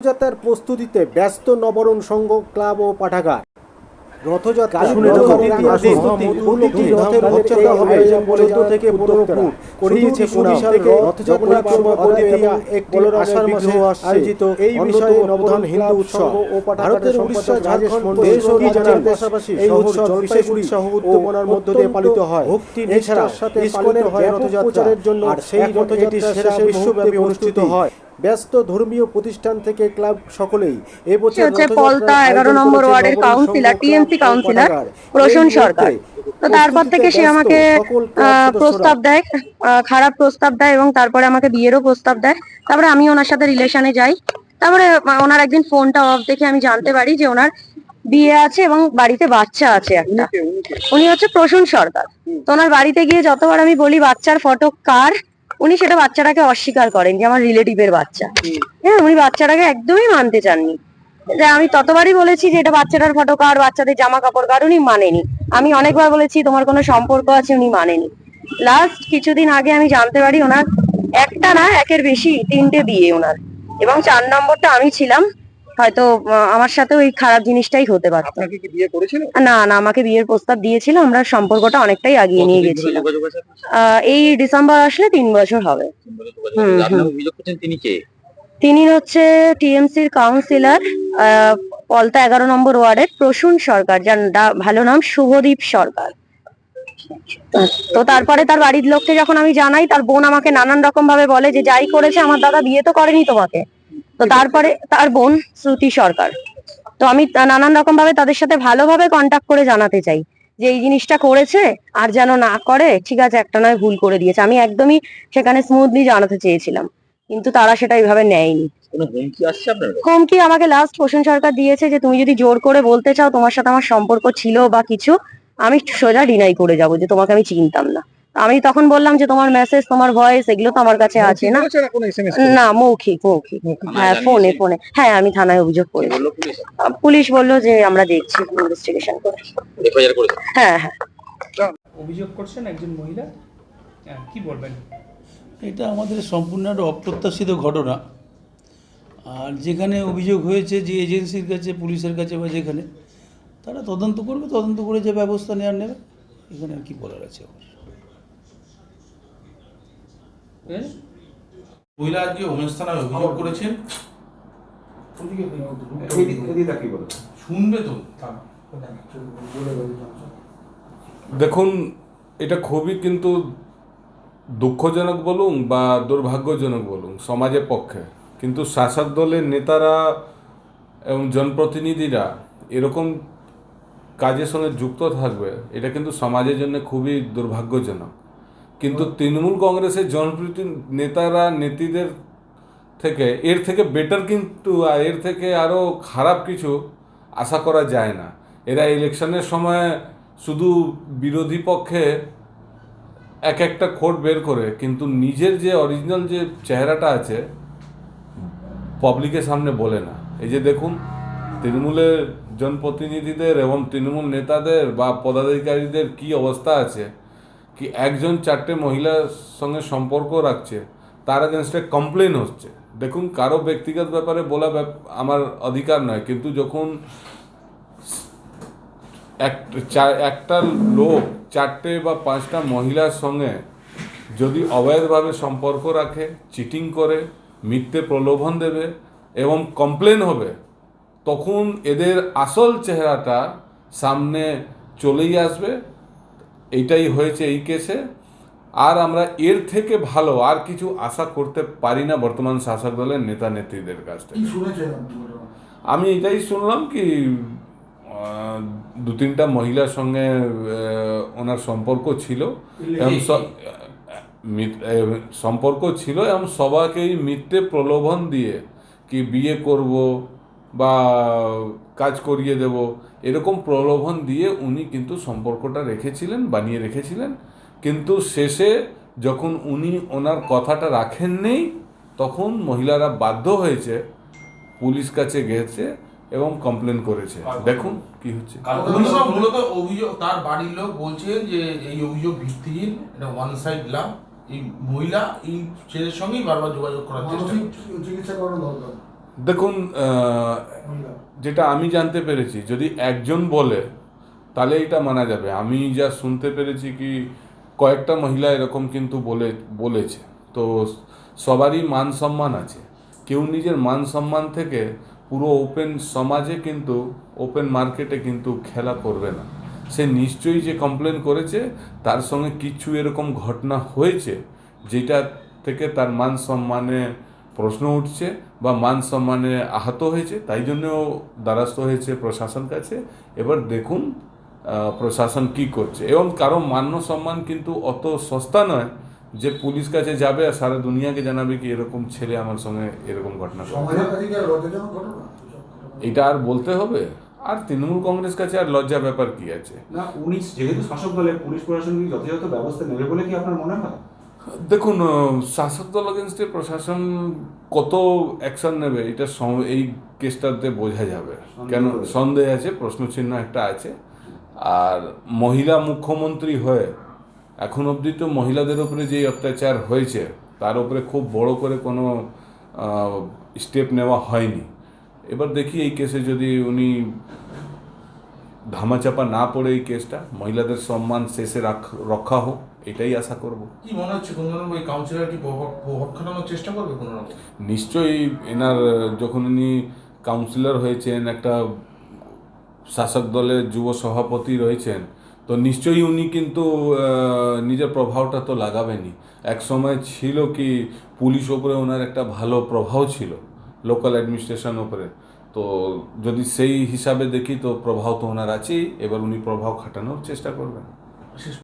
রথযাত্রার প্রস্তুতিতে ব্যস্ত নবরণ সংঘ ক্লাব ও পাঠাগার। রথযাত্রা আয়োজিত এই বিষয়ে নবধান হিন্দু উৎসব। ও ভারতের উড়িষ্যা ঝাড়খণ্ড দেশ ও রাজ্যের পাশাপাশি এই উৎসব বিশেষ উৎসাহ উদ্দীপনার মধ্য দিয়ে পালিত হয়। ভক্তি হয় রথযাত্রার জন্য আর সেই রথযাত্রা বিশ্বব্যাপী অনুষ্ঠিত হয়। ব্যস্ত ধর্মীয় প্রতিষ্ঠান থেকে ক্লাব সকলেই এবছর হচ্ছে পলতা এগারো নম্বর ওয়ার্ডের councillor TMC councillor. Prasun Sarkar তো তারপর থেকে সে আমাকে। প্রস্তাব দেয় খারাপ প্রস্তাব দেয় এবং তারপরে আমাকে বিয়েরও প্রস্তাব দেয় তারপরে আমি ওনার সাথে রিলেশনে যাই তারপরে ওনার একদিন ফোনটা অফ দেখে আমি জানতে পারি যে ওনার বিয়ে আছে এবং বাড়িতে বাচ্চা আছে একটা উনি হচ্ছে প্রসূন সরকার তো ওনার বাড়িতে গিয়ে যতবার আমি বলি বাচ্চার ফটো কার উনি সেটা বাচ্চাটাকে অস্বীকার করেন যে আমার রিলেটিভের বাচ্চা। হ্যাঁ উনি বাচ্চাটাকে একদমই মানতে চাননি। যে আমি ততবারই বলেছি যে এটা বাচ্চাটার ফটো কার বাচ্চাদের জামা কাপড় কার উনি মানেনি। আমি অনেকবার বলেছি তোমার কোনো সম্পর্ক আছে? উনি মানেনি। লাস্ট কিছুদিন আগে আমি জানতে পারি ওনার একটা না একের বেশি তিনটে বিয়ে ওনার। এবং চার নম্বরটা আমি ছিলাম। হয়তো আমার সাথে ওই খারাপ জিনিসটাই হতে পারত। আপনাকে কি বিয়ে করেছিল? না না আমাকে বিয়ের প্রস্তাব দিয়েছিল আমরা সম্পর্কটা অনেকটাই আগিয়ে নিয়ে গেছিলাম। এই ডিসেম্বর আসলে তিন বছর হবে। তিনি কে? তিনি হচ্ছে টিএমসির কাউন্সিলর পলতা এগারো নম্বর ওয়ার্ডের প্রসূন সরকার যার ভালো নাম শুভদীপ সরকার। তো তারপরে তার বাড়ির লোককে যখন আমি জানাই তার বোন আমাকে নানান রকম ভাবে বলে যে যাই করেছে আমার দাদা বিয়ে তো করেনি তোমাকে। তো তারপরে তার বোন শ্রুতি সরকার। তো আমি নানান রকম ভাবে তাদের সাথে ভালোভাবে কন্ট্যাক্ট করে জানাতে চাই যে এই জিনিসটা করেছে আর যেন না করে ঠিক আছে একটা নয় ভুল করে দিয়েছে। আমি একদমই সেখানে স্মুথলি জানাতে চেয়েছিলাম কিন্তু তারা সেটা এইভাবে নেয়নি? হুমকি আমাকে লাস্ট পোষণ সরকার দিয়েছে যে তুমি যদি জোর করে বলতে চাও তোমার সাথে আমার সম্পর্ক ছিল বা কিছু আমি সোজা ডিনাই করে যাব যে তোমাকে আমি চিনতাম না। আমি তখন বললাম যে তোমার মেসেজ তোমার ভয়েস এগুলো তো আমার কাছে আছে না। না কোনো এসএমএস না মৌখিক মৌখিক। হ্যাঁ ফোনে ফোনে হ্যাঁ আমি থানায় অভিযোগ করি পুলিশ? পুলিশ বলল যে আমরা দেখছি ইনভেস্টিগেশন করে হ্যাঁ হ্যাঁ। অভিযোগ করছেন একজন মহিলা? হ্যাঁ, কি বলবেন? এটা আমাদের সম্পূর্ণ একটা অপ্রত্যাশিত ঘটনা। আর যেখানে অভিযোগ হয়েছে যে এজেন্সির কাছে পুলিশের কাছে বা যেখানে তারা তদন্ত করবে তদন্ত করে যে ব্যবস্থা নেওয়ার নেবে এখানে আর কি বলার আছে আমার হ্যাঁ? মহিলা আজকে উমেশ থানায় অভিযোগ করেছেন। শুনবে তো। দেখুন এটা খুবই কিন্তু দুঃখজনক বলুন বা দুর্ভাগ্যজনক বলুন সমাজের পক্ষে। কিন্তু শাসক দলের নেতারা এবং জনপ্রতিনিধিরা এরকম কাজের সঙ্গে যুক্ত থাকবে এটা কিন্তু সমাজের জন্য খুবই দুর্ভাগ্যজনক। কিন্তু তৃণমূল কংগ্রেসের জনপ্রতি নেতারা, নেত্রীদের থেকে, এর থেকে বেটার কিন্তু এর থেকে আরও খারাপ কিছু আশা করা যায় না। এরা ইলেকশনের সময় শুধু বিরোধী পক্ষে এক একটা খোট বের করে, কিন্তু নিজের যে অরিজিনাল যে চেহারাটা আছে পাবলিকের সামনে বলে না। এই যে দেখুন, তৃণমূলের জনপ্রতিনিধিদের এবং তৃণমূল নেতাদের বা পদাধিকারীদের কি অবস্থা আছে কি একজন চারটে মহিলার সঙ্গে সম্পর্ক রাখছে, তার এগেনস্টে কমপ্লেন হচ্ছে। দেখুন, কারও ব্যক্তিগত ব্যাপারে বলা আমার অধিকার নয়, কিন্তু যখন একটা লোক চারটে বা পাঁচটা মহিলার সঙ্গে যদি অবৈধভাবে সম্পর্ক রাখে চিটিং করে, মিথ্যে প্রলোভন দেবে এবং কমপ্লেন হবে, তখন এদের আসল চেহারাটা সামনে চলেই আসবে। এইটাই হয়েছে এই কেসে। আর আমরা এর থেকে ভালো আর কিছু আশা করতে পারি না বর্তমান শাসক দলের নেতা নেত্রীদের কাছ থেকে। আমি এটাই শুনলাম কি দু তিনটা মহিলার সঙ্গে ওনার সম্পর্ক ছিল। এবং সম্পর্ক ছিল এবং সবাইকেই মিথ্যে প্রলোভন দিয়ে কি বিয়ে করব বা কাজ করিয়ে দেব এরকম প্রলোভন দিয়ে উনি কিন্তু সম্পর্কটা রেখেছিলেন বানিয়ে রেখেছিলেন। কিন্তু শেষে যখন উনি ওনার কথাটা রাখেননি তখন মহিলারা বাধ্য হয়েছে পুলিশ কাছে গেছে এবং কমপ্লেন করেছে। দেখুন কি হচ্ছে। মূলত মূলত অভিযোগ তার বাড়ির লোক বলছেন যে এই অভিযোগ ভিত্তিহীন এটা ওয়ান সাইড লাভ। এই মহিলা এই ছেলের সঙ্গেই বারবার যোগাযোগ করার চেষ্টা করছে। দেখুন যেটা আমি জানতে পেরেছি, যদি একজন বলে, তাহলে এটা মানা যাবে। আমি যা শুনতে পেরেছি কি, কয়েকটা মহিলা এরকম কিন্তু বলে, বলেছে। তো সবারই মান সম্মান আছে। কেউ নিজের মান সম্মান থেকে পুরো ওপেন সমাজে কিন্তু, ওপেন মার্কেটে কিন্তু খেলা করবে না। সে নিশ্চয়ই যে কমপ্লেন করেছে, তার সঙ্গে কিছু এরকম ঘটনা হয়েছে, যেটা থেকে তার মান সম্মানে প্রশ্ন উঠছে বা মান সম্মানে আহত হয়েছে তাই জন্যও দ্বারস্থ হয়েছে প্রশাসন কাছে। এবার দেখুন প্রশাসন কি করছে। এবং কারও মান্য সম্মান কিন্তু অত সস্তা নয় যে পুলিশ কাছে যাবে আর সারা দুনিয়াকে জানাবে কি এরকম ছেলে আমার সঙ্গে এরকম ঘটনা এটা আর বলতে হবে? আর তৃণমূল কংগ্রেস কাছে আর লজ্জা ব্যাপার কি আছে? না উনি যেহেতু শাসক দলের পুলিশ প্রশাসন যথাযথ ব্যবস্থা নেবে বলে কি আপনার মনে হয়? দেখুন শাসক দল এগেনস্টে প্রশাসন কত অ্যাকশন নেবে এটা এই কেসটাতে বোঝা যাবে। কেন? সন্দেহ আছে প্রশ্নচিহ্ন একটা আছে। আর মহিলা মুখ্যমন্ত্রী হয়ে এখন অবধি তো মহিলাদের উপরে যে অত্যাচার হয়েছে তার উপরে খুব বড় করে কোনো স্টেপ নেওয়া হয়নি। এবার দেখি এই কেসে যদি উনি ধামাচাপা না পড়ে এই কেসটা মহিলাদের সম্মান শেষে রাখ- রক্ষা হোক। এটাই আশা করব। কি মনে হচ্ছে? কোন ধরনের ওই কাউন্সিলর কি প্রভাব খাটানোর চেষ্টা করবে কোনো রকম? নিশ্চয়ই এনার যখন উনি কাউন্সিলর হয়েছেন একটা শাসক দলের যুব সভাপতি রয়েছেন তো নিশ্চয়ই উনি কিন্তু নিজের প্রভাবটা তো লাগাবেনি এক সময় ছিল কি পুলিশ ওপরে ওনার একটা ভালো প্রভাব ছিল লোকাল অ্যাডমিনিস্ট্রেশন ওপরে। তো যদি সেই হিসাবে দেখি তো প্রভাব তো ওনার আছেই। এবার উনি প্রভাব খাটানোর চেষ্টা করবেন।